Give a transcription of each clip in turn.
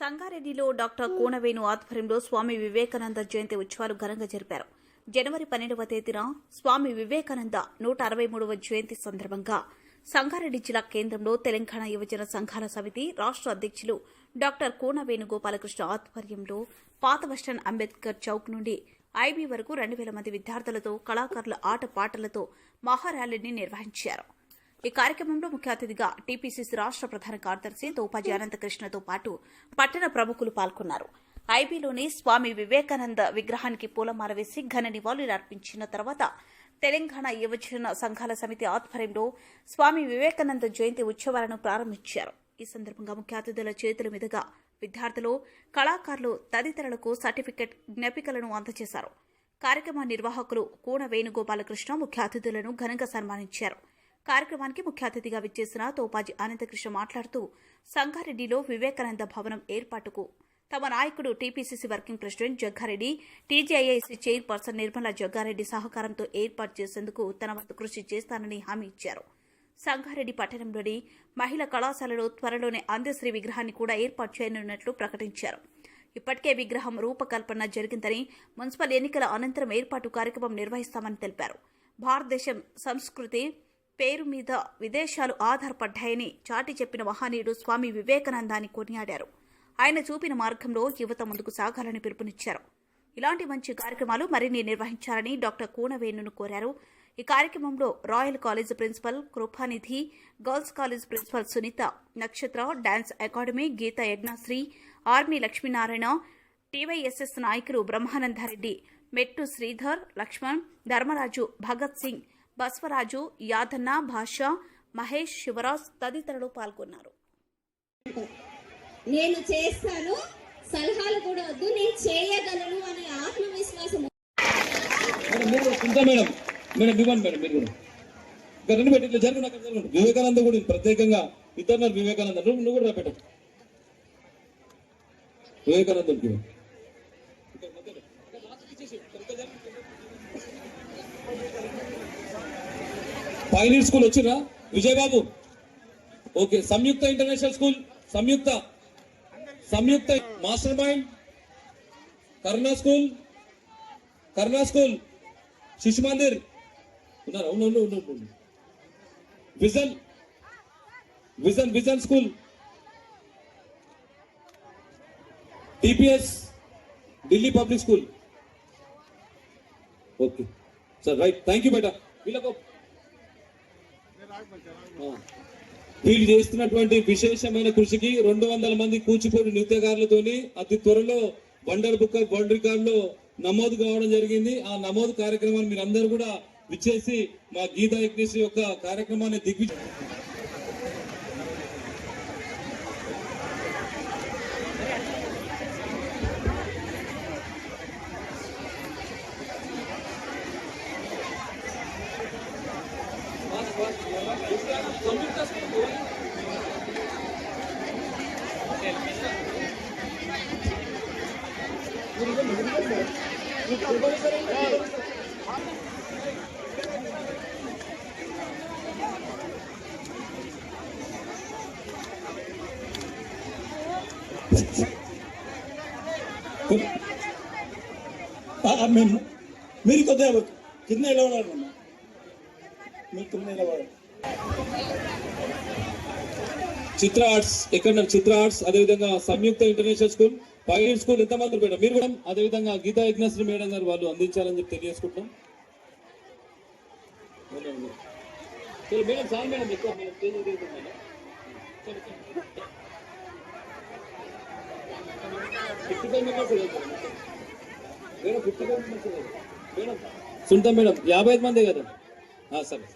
సంగారెడ్డిలో డాక్టర్ కూనవేణు ఆధ్వర్యంలో స్వామి వివేకానంద జయంతి ఉత్సవాలు ఘనంగా జరిపారు. జనవరి పన్నెండవ తేదీన స్వామి వివేకానంద నూట అరవై మూడవ జయంతి సందర్భంగా సంగారెడ్డి జిల్లా కేంద్రంలో తెలంగాణ యువజన సంఘాల సమితి రాష్ట్ర అధ్యక్షులు డాక్టర్ కూన వేణుగోపాలకృష్ణ ఆధ్వర్యంలో పాత వస్టన్ అంబేద్కర్ చౌక్ నుండి ఐబీ వరకు రెండు వేల మంది విద్యార్థులతో కళాకారుల ఆట పాటలతో మహార్యాలీని నిర్వహించారు. ఈ కార్యక్రమంలో ముఖ్య అతిథిగా టీపీసీసీ రాష్ట్ర ప్రధాన కార్యదర్శి తోపాజీ అనంతకృష్ణతో పాటు పట్టణ ప్రముఖులు పాల్గొన్నారు. ఐబీలోని స్వామి వివేకానంద విగ్రహానికి పూలమాల వేసి ఘన నివాళులు అర్పించిన తర్వాత తెలంగాణ యువజన సంఘాల సమితి ఆధ్వర్యంలో స్వామి వివేకానంద జయంతి ఉత్సవాలను ప్రారంభించారు. ఈ సందర్భంగా ముఖ్య అతిథుల చేతుల మీదుగా విద్యార్థులు కళాకారులు తదితరులకు సర్టిఫికెట్ జ్ఞాపికలను అందజేశారు. కార్యక్రమ నిర్వాహకులు కూన వేణుగోపాలకృష్ణ ముఖ్య అతిథులను ఘనంగా సన్మానించారు. కార్యక్రమానికి ముఖ్య అతిథిగా విచ్చేసిన తోపాజీ అనంతకృష్ణ మాట్లాడుతూ సంగారెడ్డిలో వివేకానంద భవనం ఏర్పాటుకు తమ నాయకుడు TPCC working president Jaggareddy TGIIC chairperson Nirmala Jaggareddy సహకారంతో ఏర్పాటు చేసేందుకు తన వంతు కృషి చేస్తానని హామీ ఇచ్చారు. సంగారెడ్డి పట్టణంలోని మహిళా కళాశాలలో త్వరలోనే అందశ్రీ విగ్రహాన్ని కూడా ఏర్పాటు చేయనున్నట్లు ప్రకటించారు. ఇప్పటికే విగ్రహం రూపకల్పన జరిగిందని మున్సిపల్ ఎన్నికల అనంతరం ఏర్పాటు కార్యక్రమం నిర్వహిస్తామని తెలిపారు. భారతదేశం సంస్కృతి పేరు మీద విదేశాలు ఆధారపడ్డాయని చాటి చెప్పిన మహనీయుడు స్వామి వివేకానందాన్ని కొనియాడారు. ఆయన చూపిన మార్గంలో యువత ముందుకు సాగాలని పిలుపునిచ్చారు. ఇలాంటి మంచి కార్యక్రమాలు మరిన్ని నిర్వహించాలని డాక్టర్ కూనవేణును కోరారు. ఈ కార్యక్రమంలో royal college principal Krupanidhi girls college principal Sunitha Nakshatra dance academy Geetha Yagnasri army Lakshminarayana TYSS నాయకులు బ్రహ్మానందారెడ్డి మెట్టు శ్రీధర్ లక్ష్మణ్ ధర్మరాజు భగత్ సింగ్ బస్వరాజు యాదన్న భాష మహేష్ శివరాజ్ తదితరులు పాల్గొన్నారు. నేను చేస్తాను సలహాలు కూడా వద్దు నేను చేయగలను అనే ఆత్మవిశ్వాసం రెండు పెట్టి జరగండి అక్కడ జరగండి వివేకానంద కూడా ప్రత్యేకంగా ఇద్దరు వివేకానంద నువ్వు నువ్వు కూడా పెట్టు. వివేకానందుడికి ఇవ్వు. ఇక్కడ మధ్యలో. ఇక్కడ లాస్ట్కి ఇచ్చేసి. ఇక్కడ ఇంకా జరగండి. పైనీర్ స్కూల్ వచ్చిరా Vijayababu. Okay Samyukta international school Samyukta Samyukta master mind Karuna school Karuna school Shishu Mandir. ఉన్నారు? అవును అవును vision vision vision school. TPS Delhi public school. Okay. Sir right. Thank you బేటా. వీళ్ళకు వీళ్ళు చేస్తున్నటువంటి విశేషమైన కృషికి రెండు వందల మంది కూచిపూడి నృత్యకారులతోని అతి త్వరలో వండర్ బుక్ వరల్డ్ రికార్డులో నమోదు కావడం జరిగింది. ఆ నమోదు కార్యక్రమాన్ని మీరందరూ కూడా విచ్చేసి మా గీతా యజ్ఞశ్రీ యొక్క కార్యక్రమాన్ని దిగ్విజయం మేము మీరు కొద్దిగా కింద నిలబడాలి మీరు కింద నిలబడాలి చిత్ర ఆర్ట్స్ ఎక్కడ చిత్ర ఆర్ట్స్ అదేవిధంగా Samyukta international school. Pilot school ఎంతమంది మేడం మీరు కూడా అదేవిధంగా గీతా యజ్ఞశ్రీ మేడం గారు వాళ్ళు అందించాలని చెప్పి తెలియజేసుకుంటాం చలో మేడం సార్ మేడం ఎక్కువ మేడం మేడం. చలో, చలో. 55 members ఉన్నారు మేడం. మేడం 55 members ఉన్నారు. మేడం యాభై ఐదు మందే కదా ఆ, సరే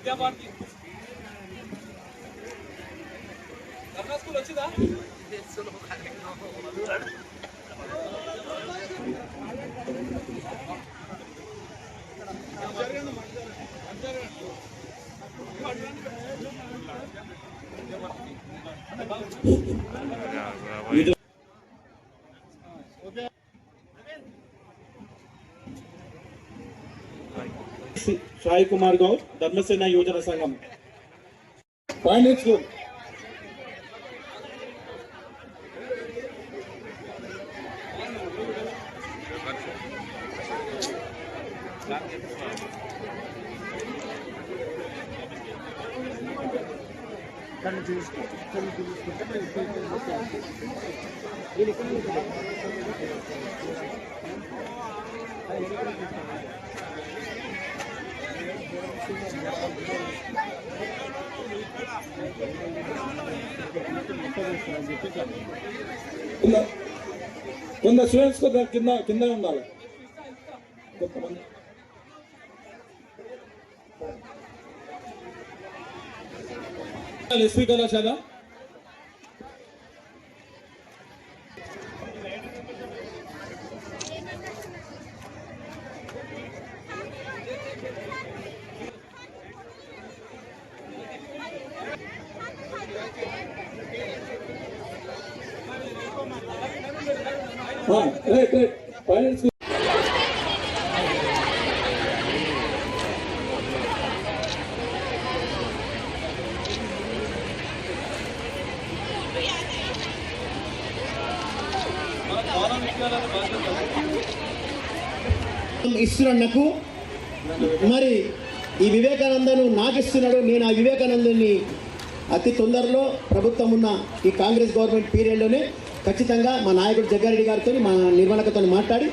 విద్యాభారతి కర్ణా స్కూల్ వచ్చిందా సాయి కుమార్ గౌడ్ ధర్మసేన యువజన సంఘం ఫైనాన్స్ గ్రూప్ కింద కింద స్టూడెంట్స్ కొద్దిగా కింద కింద ఉండాలి కొంతమంది ఎస్పీ కళాశాల రైట్ రైట్ ఇస్తున్నాడు నాకు మరి ఈ వివేకానందను నాకిస్తున్నాడు నేను ఆ వివేకానందుని అతి తొందరలో ప్రభుత్వం ఉన్న ఈ కాంగ్రెస్ గవర్నమెంట్ పీరియడ్లోనే ఖచ్చితంగా మా నాయకుడు జగ్గారెడ్డి గారితో మా నిర్వహణకతో మాట్లాడి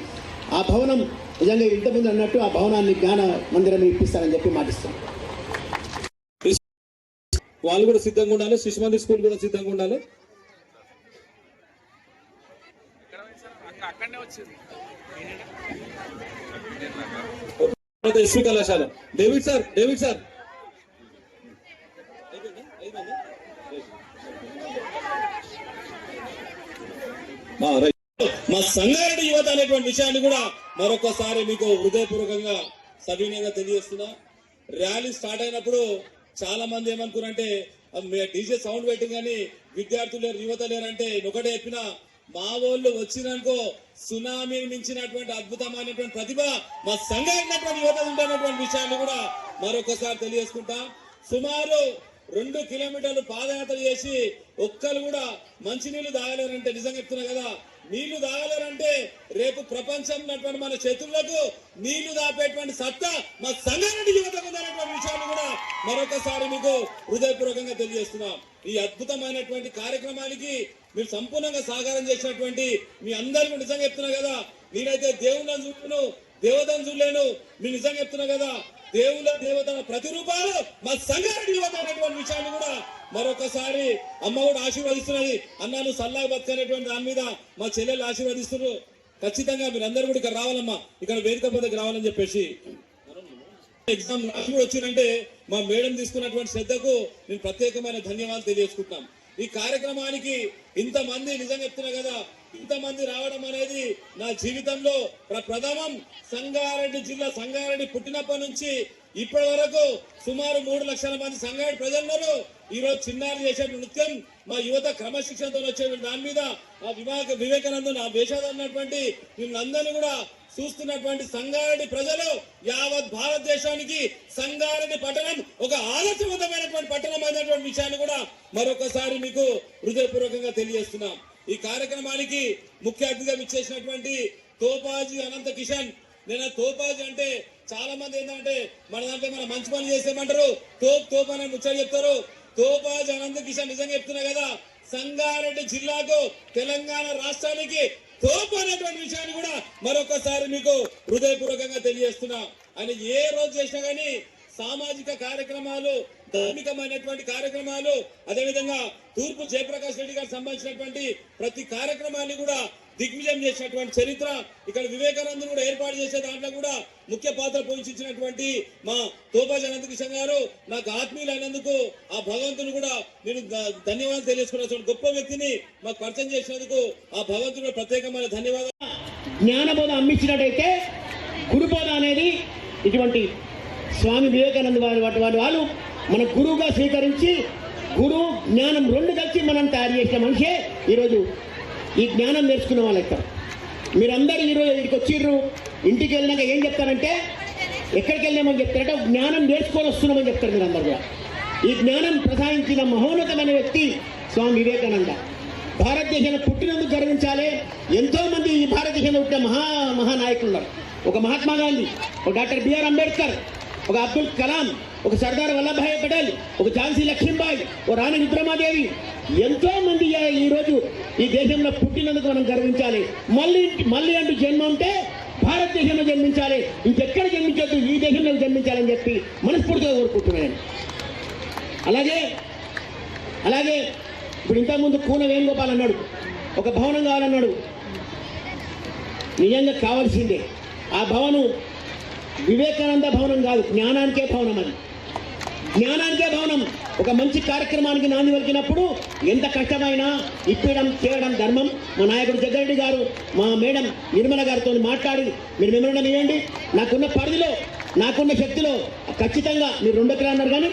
ఆ భవనం నిజంగా ఇంత ముందు అన్నట్టు ఆ భవనాన్ని జ్ఞాన మందిరం ఇప్పిస్తానని చెప్పి మాటిస్తాను వాళ్ళు కూడా సిద్ధంగా ఉండాలి శిశుమంది స్కూల్ కూడా సిద్ధంగా ఉండాలి. ఎస్వి కళాశాల డేవిడ్ సార్ డేవిడ్ సార్. మా సంగారెడ్డి యువత అనేటువంటి విషయాన్ని కూడా మరొకసారి మీకు హృదయపూర్వకంగా సవినయంగా తెలియజేస్తున్నా. ర్యాలీ స్టార్ట్ అయినప్పుడు చాలా మంది ఏమనుకున్నారంటే డీజే సౌండ్ పెట్టింగ్ కానీ విద్యార్థులు లేరు యువత లేరంటే ఒకటే చెప్పిన మా వాళ్ళు వచ్చిననుకో సునామీని మించినటువంటి అద్భుతమైనటువంటి ప్రతిభ మా సంగారెడ్డి యువత ఉంటున్నటువంటి విషయాన్ని కూడా మరొకసారి తెలియజేసుకుంటా. సుమారు రెండు కిలోమీటర్లు పాదయాత్ర చేసి ఒక్కరు కూడా మంచినీళ్ళు తాగలేరంటే నిజంగా చెప్తున్నా కదా. నీళ్ళు తాగలేరంటే రేపు ప్రపంచం ఉన్నటువంటి మన శత్రువులకు నీళ్ళు దాపేటువంటి సత్తా మా సంగారెడ్డి యువతకు ఉందనేటువంటి విషయాన్ని కూడా మరొకసారి మీకు హృదయపూర్వకంగా తెలియజేస్తున్నాం. ఈ అద్భుతమైనటువంటి కార్యక్రమానికి మీరు సంపూర్ణంగా సహకారం చేసినటువంటి మీ అందరికీ నిజంగా చెప్తున్నా కదా. నేనైతే దేవుళ్ళని చూపును. దేవతను చూడలేను మీరు నిజంగా చెప్తున్నా కదా దేవుళ్ళ దేవతల ప్రతిరూపాలు మా సంగారెడ్డి యువత అనేటువంటి విషయాన్ని కూడా మరొకసారి అమ్మ కూడా ఆశీర్వదిస్తున్నది. అన్నాను సల్లాగా బతుకనేటువంటి దాని మీద మా చెల్లెలు ఆశీర్వదిస్తున్నారు. ఖచ్చితంగా మీరు కూడా ఇక్కడ రావాలమ్మా. ఇక్కడ వేదిక మీదకి రావాలని చెప్పేసి. ఎగ్జామ్ రాసి కూడా వచ్చిందంటే మా మేడం తీసుకున్నటువంటి శ్రద్ధకు నేను ప్రత్యేకమైన ధన్యవాదాలు తెలియజేసుకుంటున్నాం. ఈ కార్యక్రమానికి ఇంతమంది నిజంగా చెప్తున్నా కదా ఇంతమంది రావడం అనేది నా జీవితంలో ప్రథమం. సంగారెడ్డి జిల్లా సంగారెడ్డి పుట్టినప్పటి నుంచి ఇప్పటి వరకు సుమారు మూడు లక్షల మంది సంగారెడ్డి ప్రజలున్నారు ఈ రోజు చిన్నారి చేసే నృత్యం మా యువత క్రమశిక్షణతో వచ్చే దాని మీద ఆ వివేక వివేకానందన్ ఆ వేషాలు ఉన్నటువంటి వీళ్ళందరినీ కూడా చూస్తున్నటువంటి సంగారెడ్డి ప్రజలు యావత్ భారతదేశానికి సంగారెడ్డి పట్టణం ఒక ఆదర్శవంతమైనటువంటి పట్టణం అయినటువంటి విషయాన్ని కూడా మరొకసారి మీకు హృదయపూర్వకంగా తెలియజేస్తున్నాం. ఈ కార్యక్రమానికి ముఖ్య అతిథిగా ఇచ్చేసినటువంటి తోపాజీ అనంత కిషన్. నేను తోపాజీ అంటే చాలా మంది ఏంటంటే మన దాంట్లో మన మంచి పని చేసేమంటారు తోప్ తోప్ అని ముచ్చట చెప్తారు. తోపాజీ అనంత కిషన్ నిజంగా చెప్తున్నా కదా సంగారెడ్డి జిల్లాకు తెలంగాణ రాష్ట్రానికి తోపు అనేటువంటి విషయాన్ని కూడా మరొకసారి మీకు హృదయపూర్వకంగా తెలియజేస్తున్నా. అని ఏ రోజు చేసినా కానీ సామాజిక కార్యక్రమాలు ధార్మికమైనటువంటి కార్యక్రమాలు అదేవిధంగా తూర్పు జయప్రకాష్ రెడ్డి గారికి సంబంధించినటువంటి ప్రతి కార్యక్రమాన్ని కూడా దిగ్విజయం చేసినటువంటి చరిత్ర ఇక్కడ వివేకానందుని కూడా ఏర్పాటు చేసే దాంట్లో కూడా ముఖ్య పాత్ర పోషించినటువంటి మా తోపాజ కిషన్ గారు నాకు ఆత్మీయులు అయినందుకు ఆ భగవంతుని కూడా నేను ధన్యవాదాలు తెలియజేసుకున్న గొప్ప వ్యక్తిని మాకు పరిచయం చేసినందుకు ఆ భగవంతుని ప్రత్యేకమైన ధన్యవాదాలు. జ్ఞానబోధ అమ్మించినట్టయితే గురుబోధ అనేది ఇటువంటి స్వామి వివేకానంద వారి వాటి వారి వాళ్ళు మన గురువుగా స్వీకరించి గురువు జ్ఞానం రెండు కలిసి మనం తయారు చేసిన మనిషే ఈరోజు ఈ జ్ఞానం నేర్చుకున్న వాళ్ళు అవుతారు మీరందరూ ఈరోజు ఇక్కడికి వచ్చిర్రు. ఇంటికి వెళ్ళినాక ఏం చెప్తారంటే ఎక్కడికి వెళ్ళామని చెప్తారంటే జ్ఞానం నేర్చుకొని వస్తున్నామని చెప్తారు మీరందరూ కూడా. ఈ జ్ఞానం ప్రసాదించిన మహోన్నతమైన వ్యక్తి స్వామి వివేకానంద. భారతదేశంలో పుట్టినందుకు గర్వించాలి. ఎంతోమంది ఈ భారతదేశంలో పుట్టిన మహా మహానాయకులు ఉన్నారు. ఒక మహాత్మా గాంధీ ఒక డాక్టర్ బిఆర్ అంబేద్కర్ ఒక అబ్దుల్ కలాం ఒక సర్దార్ వల్లభాయ్ పటేల్ ఒక ఝాన్సీ లక్ష్మీబాయి ఒక రాణి రుద్రమాదేవి. ఎంతో మంది ఈ- ఈ రోజు ఈ దేశంలో పుట్టినందుకు మనం గర్వించాలి. మళ్ళీ మళ్ళీ అంటూ జన్మ ఉంటే భారతదేశంలో జన్మించాలి. ఇంకెక్కడ జన్మించద్దు? ఈ దేశంలో జన్మించాలని చెప్పి మనస్ఫూర్తిగా కోరుకుంటున్నాను. అలాగే అలాగే ఇప్పుడు ఇంతకుముందు కూన వేణుగోపాల్ అన్నాడు. ఒక భవనం కావాలన్నాడు. నిజంగా కావాల్సిందే. ఆ భవనం వివేకానంద భవనం కాదు జ్ఞానానికే భవనం అది. జ్ఞానానికే భవనం. ఒక మంచి కార్యక్రమానికి నాంది పలికినప్పుడు ఎంత కష్టమైనా ఇప్పడం చేయడం ధర్మం. మా నాయకుడు జగ్గారెడ్డి గారు మా మేడం నిర్మల గారితో మాట్లాడి మీరు మిమ్మల్ని ఇవ్వండి నాకున్న పరిధిలో నాకున్న శక్తిలో ఖచ్చితంగా మీరు రెండు ఎకరాలు అన్నారు కానీ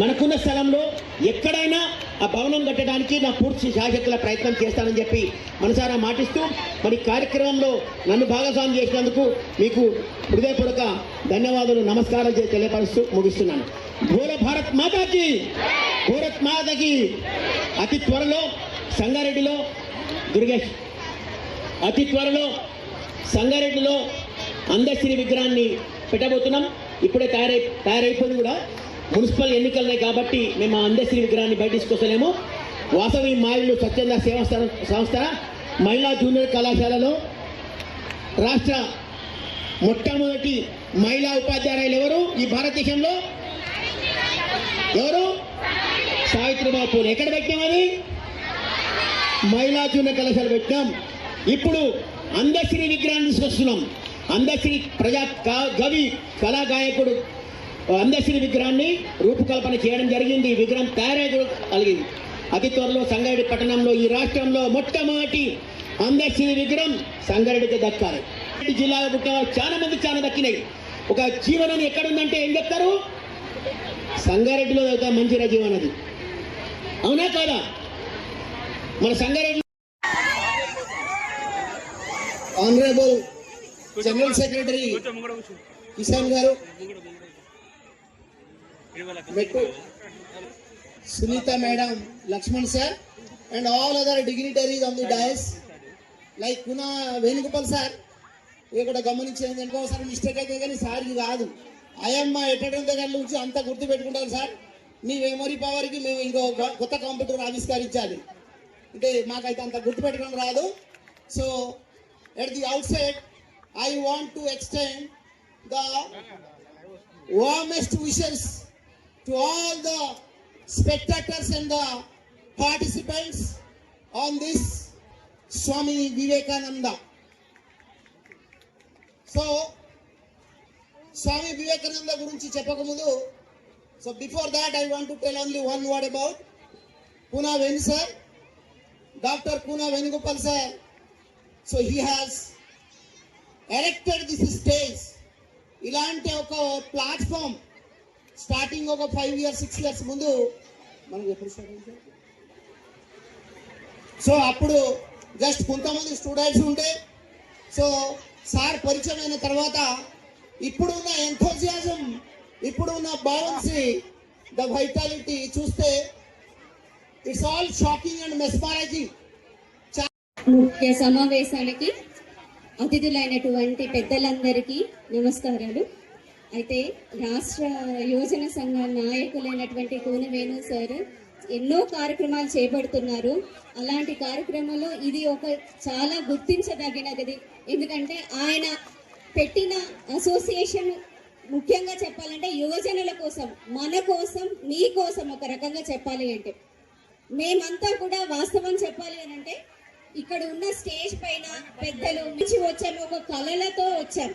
మనకున్న స్థలంలో ఎక్కడైనా ఆ భవనం కట్టడానికి నా పూర్తి శాశక్తుల ప్రయత్నం చేస్తానని చెప్పి మనసారా మాటిస్తూ మరి కార్యక్రమంలో నన్ను భాగస్వామి చేసినందుకు మీకు హృదయపూర్వక ధన్యవాదాలు నమస్కారాలు చేసి తెలియపరుస్తూ ముగిస్తున్నాను. భూల భారత్ మాతాకి! భూరత్ మాతకి! అతి త్వరలో సంగారెడ్డిలో దుర్గేష్ అతి త్వరలో సంగారెడ్డిలో అందశ్రీ విగ్రహాన్ని పెట్టబోతున్నాం. ఇప్పుడే తయారై తయారైపోయింది కూడా. మున్సిపల్ ఎన్నికలున్నాయి కాబట్టి మేము ఆ అందశ్రీ విగ్రహాన్ని బయట తీసుకొస్తలేము. వాసవి మాయిలు స్వచ్ఛంద సేవా సంస్థ- మహిళా జూనియర్ కళాశాలలో రాష్ట్ర మొట్టమొదటి మహిళా ఉపాధ్యాయులు ఎవరు? ఈ భారతదేశంలో ఎవరు? సావిత్రిబాయి పూలే. ఎక్కడ పెట్టామని మహిళా జూనియర్ కళాశాల పెట్టాం ఇప్పుడు అందశ్రీ విగ్రహాన్ని తీసుకొస్తున్నాం. అందశ్రీ ప్రజా కవి కళా గాయకుడు అందశ్రీ విగ్రహాన్ని రూపకల్పన చేయడం జరిగింది. ఈ విగ్రహం తయారై కలిగింది. అతి త్వరలో సంగారెడ్డి పట్టణంలో ఈ రాష్ట్రంలో మొట్టమొదటి అందశ్రీ విగ్రహం సంగారెడ్డికి దక్కాలి. ఈ జిల్లాలో పుట్టిన చాలా మంది చాలా దక్కినాయి. ఒక జీవనం ఎక్కడుందంటే ఏం చెప్తారు? సంగారెడ్డిలో ఒక మంచి జీవనం అది అవునా కాదా? మన Sangareddy honourable general secretary Kisan గారు. Mettu Sunitha madam Laxman sir and all other dignitaries on the dais like Kuna Venugopal sir ఇక్కడ గమనించేది ఇంకోసారి మిస్టేక్ అయితే కానీ సార్కి కాదు అయమ్మ ఎట్టడం దగ్గర నుంచి అంతా గుర్తు పెట్టుకుంటారు సార్. మీ మెమరీ పవర్కి మేము ఇంకో కొత్త కంప్యూటర్ ఆవిష్కరించాలి. అంటే మాకైతే అంత గుర్తు పెట్టడం రాదు. So at the outside I want to extend the warmest wishes to all the spectators and the participants on this Swami Vivekananda. So, Swami Vivekananda గురించి చెప్పకముందు so before that I want to tell only one word about Poona Venu sir doctor Poona Venugopal sir so he has erected this stage ఇలాంటి ఒక platform starting ఒక five years six years ముందు మనం ఎప్పుడు start so అప్పుడు just కొంతమంది students ఉంటే so sir పరిచయం అయిన తర్వాత ఇప్పుడున్న ఎంథోజియాజం ఇప్పుడున్న బాలన్సీ ద వైటాలిటీ చూస్తే it's all shocking and mesmerising ముఖ్య సమావేశానికి అతిథులైనటువంటి పెద్దలందరికీ నమస్కారాలు. అయితే రాష్ట్ర యోజన సంఘ నాయకులైనటువంటి కోనవేణు సార్ ఎన్నో కార్యక్రమాలు చేపడుతున్నారు. అలాంటి కార్యక్రమంలో ఇది ఒక చాలా గుర్తించదగినది. ఎందుకంటే ఆయన పెట్టిన అసోసియేషన్ ముఖ్యంగా చెప్పాలంటే యువజనుల కోసం మన కోసం మీ కోసం ఒక రకంగా చెప్పాలి అంటే. మేమంతా కూడా వాస్తవం చెప్పాలి అని అంటే ఇక్కడ ఉన్న స్టేజ్ పైన పెద్దలు నుంచి వచ్చాము ఒక కళలతో వచ్చాం.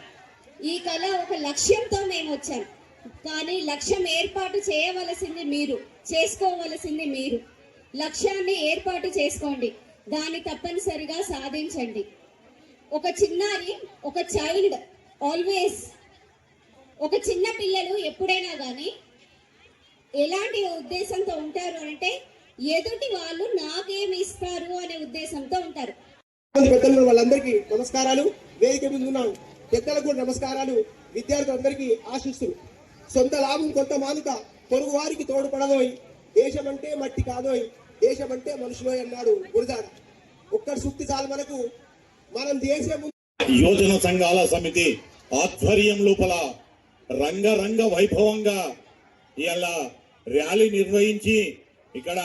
ఈ కళ ఒక లక్ష్యంతో మేము వచ్చాం. కానీ లక్ష్యం ఏర్పాటు చేయవలసింది మీరు చేసుకోవలసింది మీరు. లక్ష్యాన్ని ఏర్పాటు చేసుకోండి. దాన్ని తప్పనిసరిగా సాధించండి. ఒక చిన్నారి ఒక చైల్డ్ ఆల్వేస్ ఒక చిన్న పిల్లలు ఎప్పుడైనా కానీ ఎలాంటి ఉద్దేశంతో ఉంటారు అంటే ఎదుటి వాళ్ళు నాకేమి ఇస్తారు అనే ఉద్దేశంతో ఉంటారు. పెద్దలు వాళ్ళందరికీ నమస్కారాలు. వేదిక మీద ఉన్నాను. పెద్దలకు కూడా నమస్కారాలు. విద్యార్థులందరికీ ఆశిస్తులు సొంత లాభం కొంత మానుక పొరుగు వారికి తోడ్పడదోయ్ దేశం అంటే మట్టి కాదోయ్ దేశం అంటే మనుషులోయ్ అన్నాడు గురజాడ ఒక్కడి సుక్తి చాలు మనకు. మనం దేశం యోజన సంఘాల సమితి ఆధ్వర్యం లోపల రంగరంగ వైభవంగా ఇవాళ ర్యాలీ నిర్వహించి ఇక్కడ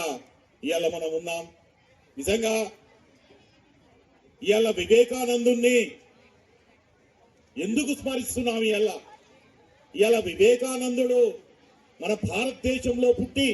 ఇవాళ మనం ఉన్నాం. నిజంగా ఇవాళ వివేకానందుణ్ణి ఎందుకు స్మరిస్తున్నాం ఇలా ఇలా వివేకానందుడు మన భారతదేశంలో పుట్టి